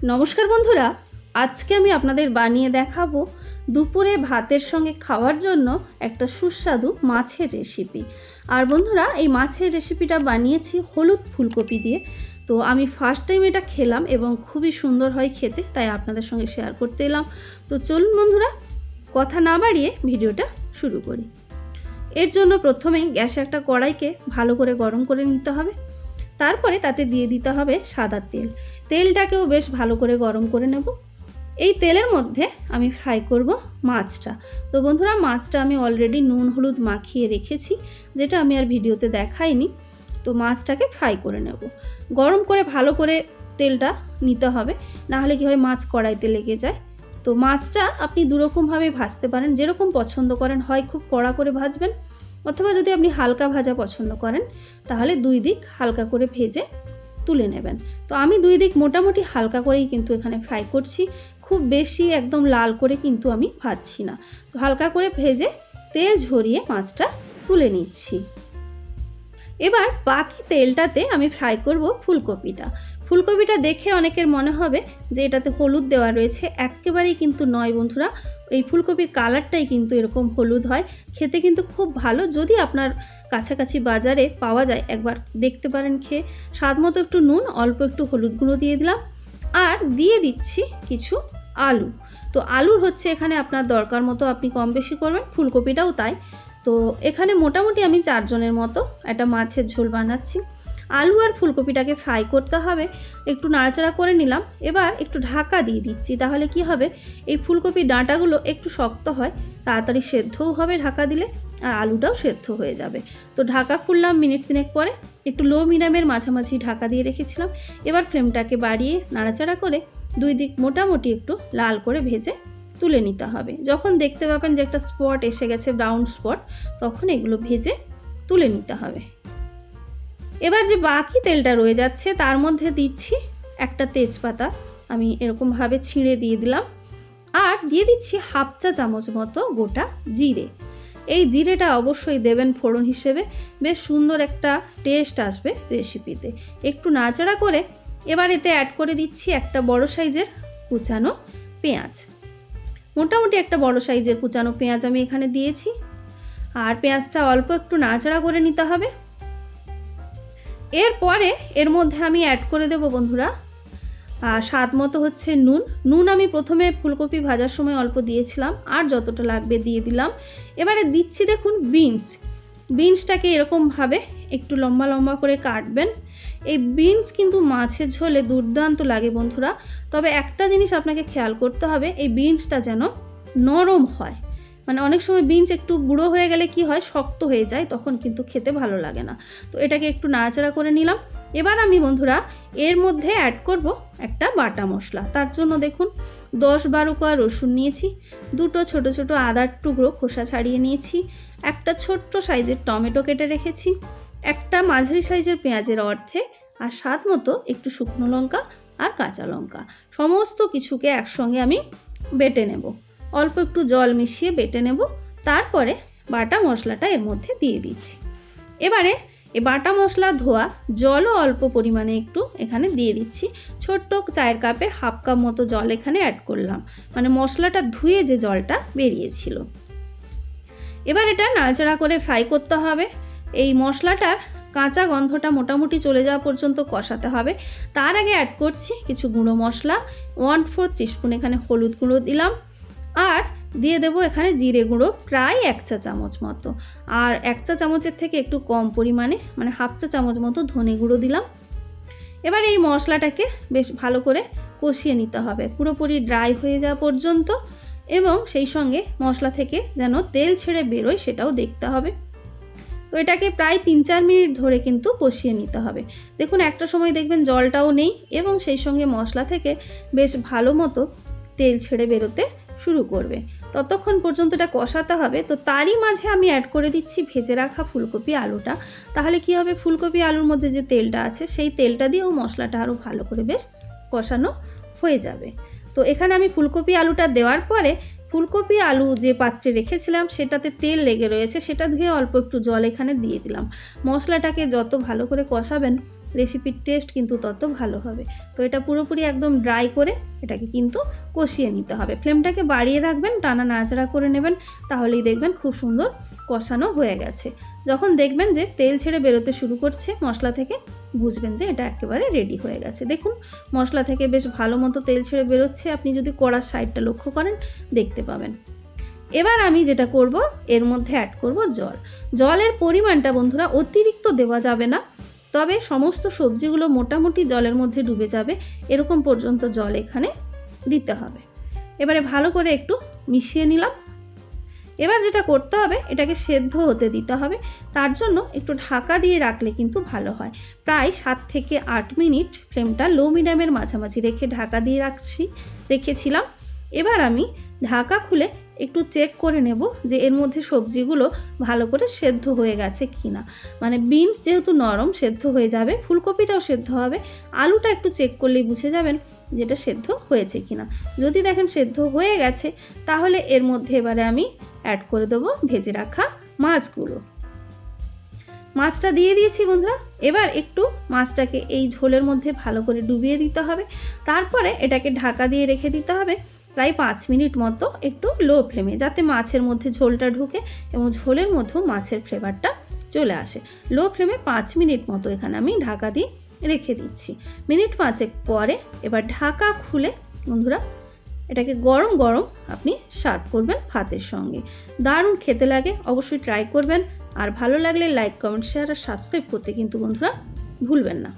নমস্কার বন্ধুরা, আজকে আমি আপনাদের বানিয়ে দেখাবো দুপুরে ভাতের সঙ্গে খাওয়ার জন্য একটা সুস্বাদু মাছের রেসিপি আর বন্ধুরা, এই মাছের রেসিপিটা বানিয়েছি হলুদ ফুলকপি দিয়ে। তো আমি ফার্স্ট টাইম এটা খেলাম এবং খুবই সুন্দর হয় খেতে, তাই আপনাদের সঙ্গে শেয়ার করতে এলাম। তো চলুন বন্ধুরা, কথা না বাড়িয়ে ভিডিওটা শুরু করি। এর জন্য প্রথমেই গ্যাসে একটা কড়াইকে ভালো করে গরম করে নিতে হবে। তারপরে তাতে দিয়ে দিতে হবে সাদা তেল। তেলটাকেও বেশ ভালো করে গরম করে নেব। এই তেলের মধ্যে আমি ফ্রাই করব মাছটা। তো বন্ধুরা, মাছটা আমি অলরেডি নুন, হলুদ মাখিয়ে রেখেছি, যেটা আমি আর ভিডিওতে দেখাইনি। তো মাছটাকে ফ্রাই করে নেব। গরম করে ভালো করে তেলটা নিতে হবে, নাহলে কি হয় মাছ কড়াইতে লেগে যায়। তো মাছটা আপনি দুরকমভাবে ভাজতে পারেন, যেরকম পছন্দ করেন। হয় খুব কড়া করে ভাজবেন অথবা যদি আপনি হালকা ভাজা পছন্দ করেন, তাহলে দুই দিক হালকা করে ভেজে তুলে নেবেন। তো আমি দুই দিক মোটামুটি হালকা করেই কিন্তু এখানে ফ্রাই করছি। খুব বেশি একদম লাল করে কিন্তু আমি ভাজছি না। তো হালকা করে ভেজে তেল ঝরিয়ে মাছটা তুলে নিচ্ছি। এবার বাকি তেলটাতে আমি ফ্রাই করব ফুলকপিটা। ফুলকপিটা দেখে অনেকের মনে হবে যে এটাতে হলুদ দেওয়া রয়েছে। একেবারেই কিন্তু নয় বন্ধুরা, এই ফুলকপির কালারটাই কিন্তু এরকম হলুদ হয়। খেতে কিন্তু খুব ভালো, যদি আপনার কাছাকাছি বাজারে পাওয়া যায় একবার দেখতে পারেন খেয়ে। স্বাদ মতো একটু নুন, অল্প একটু হলুদ গুঁড়ো দিয়ে দিলাম। আর দিয়ে দিচ্ছি কিছু আলু। তো আলুর হচ্ছে এখানে আপনার দরকার মতো আপনি কম বেশি করবেন, ফুলকপিটাও তাই। তো এখানে মোটামুটি আমি চারজনের মতো একটা মাছের ঝোল বানাচ্ছি। আলু আর ফুলকপিটাকে ফ্রাই করতে হবে। একটু নাড়াচাড়া করে নিলাম। এবার একটু ঢাকা দিয়ে দিচ্ছি। তাহলে কি হবে? এই ফুলকপির ডাঁটাগুলো একটু শক্ত হয়। তাড়াতাড়ি সেদ্ধও হবে ঢাকা দিলে আর আলুটাও সেদ্ধ হয়ে যাবে। তো ঢাকা খুললাম মিনিট তিনেক পরে। একটু লো মিডিয়ামের মাঝামাঝি ঢাকা দিয়ে রেখেছিলাম। এবার ফ্লেমটাকে বাড়িয়ে নাড়াচাড়া করে দুই দিক মোটামুটি একটু লাল করে ভেজে তুলে নিতে হবে। যখন দেখতে পাবেন যে একটা স্পট এসে গেছে, ব্রাউন স্পট, তখন এগুলো ভেজে তুলে নিতে হবে। এবার যে বাকি তেলটা রয়ে যাচ্ছে, তার মধ্যে দিচ্ছি একটা তেজপাতা। আমি এরকমভাবে ছিঁড়ে দিয়ে দিলাম। আর দিয়ে দিচ্ছি হাফ চা চামচ মতো গোটা জিরে। এই জিরেটা অবশ্যই দেবেন ফোড়ন হিসেবে। বেশ সুন্দর একটা টেস্ট আসবে রেসিপিতে। একটু নাড়াচাড়া করে এবার এতে অ্যাড করে দিচ্ছি একটা বড় সাইজের কুচানো পেঁয়াজ। মোটামুটি একটা বড় সাইজের কুচানো পেঁয়াজ আমি এখানে দিয়েছি। আর পেঁয়াজটা অল্প একটু নাড়াচাড়া করে নিতে হবে। এরপরে এর মধ্যে আমি অ্যাড করে দেব বন্ধুরা আর স্বাদ মতো হচ্ছে নুন। নুন আমি প্রথমে ফুলকপি ভাজার সময় অল্প দিয়েছিলাম, আর যতটা লাগবে দিয়ে দিলাম। এবারে দিচ্ছি দেখুন বিনস বিনসটাকে এরকমভাবে একটু লম্বা লম্বা করে কাটবেন। এই বিনস কিন্তু মাছের ঝোলে দুর্দান্ত লাগে বন্ধুরা। তবে একটা জিনিস আপনাকে খেয়াল করতে হবে, এই বিনসটা যেন নরম হয়। মানে অনেক সময় বিনস একটু বুড়ো হয়ে গেলে কি হয়? শক্ত হয়ে যায়, তখন কিন্তু খেতে ভালো লাগে না। তো এটাকে একটু নাড়াচাড়া করে নিলাম। এবার আমি বন্ধুরা, এর মধ্যে অ্যাড করব একটা বাটা মশলা। তার জন্য দেখুন, দশ বারো কোয়া রসুন নিয়েছি, দুটো ছোট ছোট আদার টুকরো খোসা ছাড়িয়ে নিয়েছি, একটা ছোট্ট সাইজের টমেটো কেটে রেখেছি, একটা মাঝারি সাইজের পেঁয়াজের অর্ধে আর স্বাদ মতো একটু শুকনো লঙ্কা আর কাঁচা লঙ্কা। সমস্ত কিছুকে একসঙ্গে আমি বেটে নেব। অল্প একটু জল মিশিয়ে বেটে নেব, তারপরে বাটা মশলাটা এর মধ্যে দিয়ে দিচ্ছি। এবারে এ বাটা মশলা ধোয়া জলও অল্প পরিমাণে একটু এখানে দিয়ে দিচ্ছি। ছোট্ট চায়ের কাপে হাফ কাপ মতো জল এখানে অ্যাড করলাম। মানে মশলাটা ধুয়ে যে জলটা বেরিয়েছিল। এবার এটা নাড়াচাড়া করে ফ্রাই করতে হবে। এই মশলাটার কাঁচা গন্ধটা মোটামুটি চলে যাওয়া পর্যন্ত কষাতে হবে। তার আগে অ্যাড করছি কিছু গুঁড়ো মশলা ওয়ান ফোর টিস্পুন এখানে হলুদ গুঁড়ো দিলাম। আর দিয়ে দেবো এখানে জিরে গুঁড়ো প্রায় এক চা চামচ মতো। আর এক চা চামচের থেকে একটু কম পরিমাণে মানে হাফ চা চামচ মতো ধনে গুঁড়ো দিলাম। এবার এই মশলাটাকে বেশ ভালো করে কষিয়ে নিতে হবে। পুরোপুরি ড্রাই হয়ে যাওয়া পর্যন্ত এবং সেই সঙ্গে মশলা থেকে যেন তেল ছেড়ে বেরোয় সেটাও দেখতে হবে। তো এটাকে প্রায় তিন চার মিনিট ধরে কিন্তু কষিয়ে নিতে হবে। দেখুন, একটা সময় দেখবেন জলটাও নেই এবং সেই সঙ্গে মশলা থেকে বেশ ভালো মতো তেল ছেড়ে বেরোতে শুরু করবে। ততক্ষণ পর্যন্ত এটা কষাতে হবে। তো তারই মাঝে আমি অ্যাড করে দিচ্ছি ভেজে রাখা ফুলকপি আলুটা। তাহলে কি হবে? ফুলকপি আলুর মধ্যে যে তেলটা আছে, সেই তেলটা দিয়েও মশলাটা আরও ভালো করে বেশ কষানো হয়ে যাবে। তো এখানে আমি ফুলকপি আলুটা দেওয়ার পরে ফুলকপি, আলু যে পাত্রে রেখেছিলাম সেটাতে তেল লেগে রয়েছে, সেটা ধুয়ে অল্প একটু জল এখানে দিয়ে দিলাম। মশলাটাকে যত ভালো করে কষাবেন রেসিপির টেস্ট কিন্তু তত ভালো হবে। তো এটা পুরোপুরি একদম ড্রাই করে এটাকে কিন্তু কষিয়ে নিতে হবে। ফ্লেমটাকে বাড়িয়ে রাখবেন, টানা নাচড়া করে নেবেন, তাহলেই দেখবেন খুব সুন্দর কষানো হয়ে গেছে। যখন দেখবেন যে তেল ছেড়ে বেরোতে শুরু করছে মশলা থেকে বুঝবেন যে এটা একেবারে রেডি হয়ে গেছে। দেখুন, মশলা থেকে বেশ ভালো মতো তেল ছেড়ে বেরোচ্ছে। আপনি যদি কড়ার সাইডটা লক্ষ্য করেন, দেখতে পাবেন। এবার আমি যেটা করব, এর মধ্যে অ্যাড করব জল। জলের পরিমাণটা বন্ধুরা অতিরিক্ত দেওয়া যাবে না, তবে সমস্ত সবজিগুলো মোটামুটি জলের মধ্যে ডুবে যাবে। এরকম পর্যন্ত জল এখানে দিতে হবে। এবারে ভালো করে একটু মিশিয়ে নিলাম। এবার যেটা করতে হবে, এটাকে সেদ্ধ হতে দিতে হবে। তার জন্য একটু ঢাকা দিয়ে রাখলে কিন্তু ভালো হয়। প্রায় সাত থেকে আট মিনিট ফ্লেমটা লো মিডিয়ামের মাঝামাঝি রেখে ঢাকা দিয়ে রাখছি, রেখেছিলাম। এবার আমি ঢাকা খুলে একটু চেক করে নেব যে এর মধ্যে সবজিগুলো ভালো করে সেদ্ধ হয়ে গেছে কি না মানে বিনস যেহেতু নরম, সেদ্ধ হয়ে যাবে, ফুলকপিটাও সেদ্ধ হবে। আলুটা একটু চেক করলেই বুঝে যাবেন যেটা সেদ্ধ হয়েছে কি না যদি দেখেন সেদ্ধ হয়ে গেছে, তাহলে এর মধ্যে এবারে আমি অ্যাড করে দেবো, ভেজে রাখা মাছগুলো। মাছটা দিয়ে দিয়েছি বন্ধুরা। এবার একটু মাছটাকে এই ঝোলের মধ্যে ভালো করে ডুবিয়ে দিতে হবে। তারপরে এটাকে ঢাকা দিয়ে রেখে দিতে হবে প্রায় পাঁচ মিনিট মতো একটু লো ফ্লেমে, যাতে মাছের মধ্যে ঝোলটা ঢুকে এবং ঝোলের মধ্যেও মাছের ফ্লেভারটা চলে আসে। লো ফ্লেমে পাঁচ মিনিট মতো এখানে আমি ঢাকা দিয়ে রেখে দিচ্ছি। মিনিট পাঁচেক পরে এবার ঢাকা খুলে বন্ধুরা এটাকে গরম গরম আপনি সার্ভ করবেন ভাতের সঙ্গে। দারুণ খেতে লাগে, অবশ্যই ট্রাই করবেন। আর ভালো লাগলে লাইক কমেন্ট শেয়ার আর সাবস্ক্রাইব করতে কিন্তু বন্ধুরা ভুলবেন না।